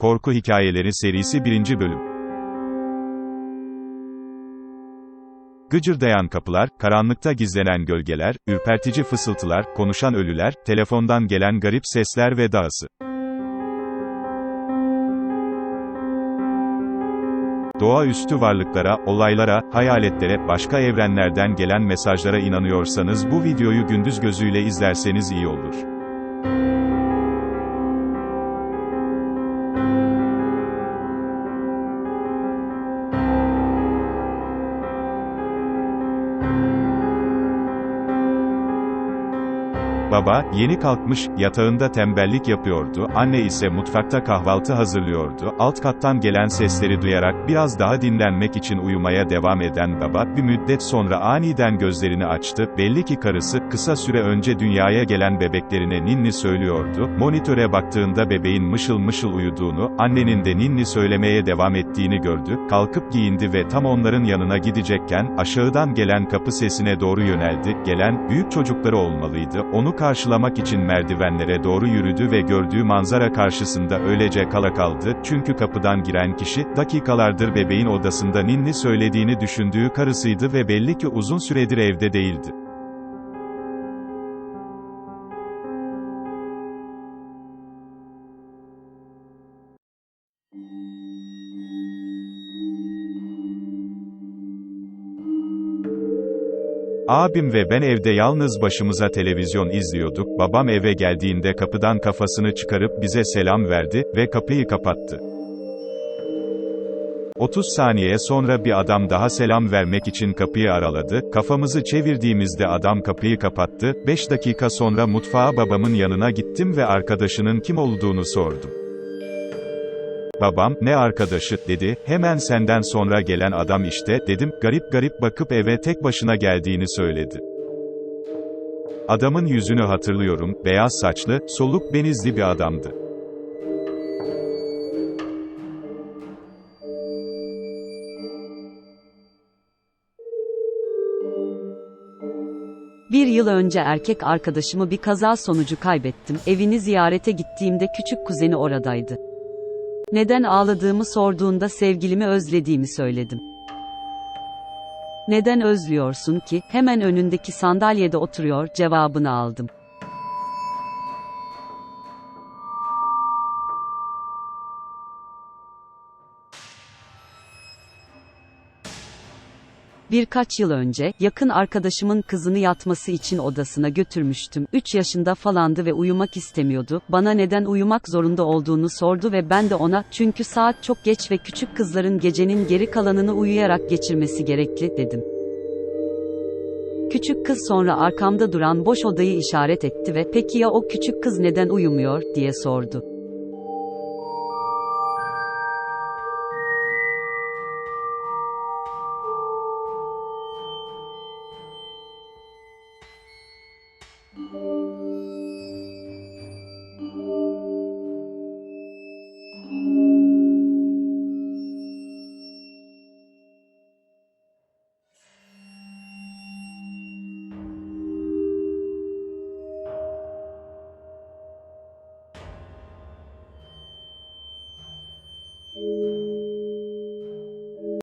Korku Hikayeleri serisi 1. bölüm. Gıcırdayan kapılar, karanlıkta gizlenen gölgeler, ürpertici fısıltılar, konuşan ölüler, telefondan gelen garip sesler ve dağısı. Doğaüstü varlıklara, olaylara, hayaletlere, başka evrenlerden gelen mesajlara inanıyorsanız bu videoyu gündüz gözüyle izlerseniz iyi olur. Baba, yeni kalkmış, yatağında tembellik yapıyordu, anne ise mutfakta kahvaltı hazırlıyordu, alt kattan gelen sesleri duyarak biraz daha dinlenmek için uyumaya devam eden baba, bir müddet sonra aniden gözlerini açtı, belli ki karısı, kısa süre önce dünyaya gelen bebeklerine ninni söylüyordu, monitöre baktığında bebeğin mışıl mışıl uyuduğunu, annenin de ninni söylemeye devam ettiğini gördü, kalkıp giyindi ve tam onların yanına gidecekken, aşağıdan gelen kapı sesine doğru yöneldi, gelen, büyük çocukları olmalıydı, onu karşılamak için merdivenlere doğru yürüdü ve gördüğü manzara karşısında öylece kala kaldı, çünkü kapıdan giren kişi, dakikalardır bebeğin odasında ninni söylediğini düşündüğü karısıydı ve belli ki uzun süredir evde değildi. Abim ve ben evde yalnız başımıza televizyon izliyorduk, babam eve geldiğinde kapıdan kafasını çıkarıp bize selam verdi ve kapıyı kapattı. 30 saniye sonra bir adam daha selam vermek için kapıyı araladı, kafamızı çevirdiğimizde adam kapıyı kapattı, 5 dakika sonra mutfağa babamın yanına gittim ve arkadaşının kim olduğunu sordum. Babam, ne arkadaşı, dedi, hemen senden sonra gelen adam işte, dedim, garip garip bakıp eve tek başına geldiğini söyledi. Adamın yüzünü hatırlıyorum, beyaz saçlı, soluk benizli bir adamdı. Bir yıl önce erkek arkadaşımı bir kaza sonucu kaybettim. Evini ziyarete gittiğimde küçük kuzeni oradaydı. Neden ağladığımı sorduğunda sevgilimi özlediğimi söyledim. Neden özlüyorsun ki? Hemen önündeki sandalyede oturuyor cevabını aldım. Birkaç yıl önce, yakın arkadaşımın kızını yatması için odasına götürmüştüm. 3 yaşında falandı ve uyumak istemiyordu. Bana neden uyumak zorunda olduğunu sordu ve ben de ona, çünkü saat çok geç ve küçük kızların gecenin geri kalanını uyuyarak geçirmesi gerekli, dedim. Küçük kız sonra arkamda duran boş odayı işaret etti ve, peki ya o küçük kız neden uyumuyor, diye sordu. Mm-hmm.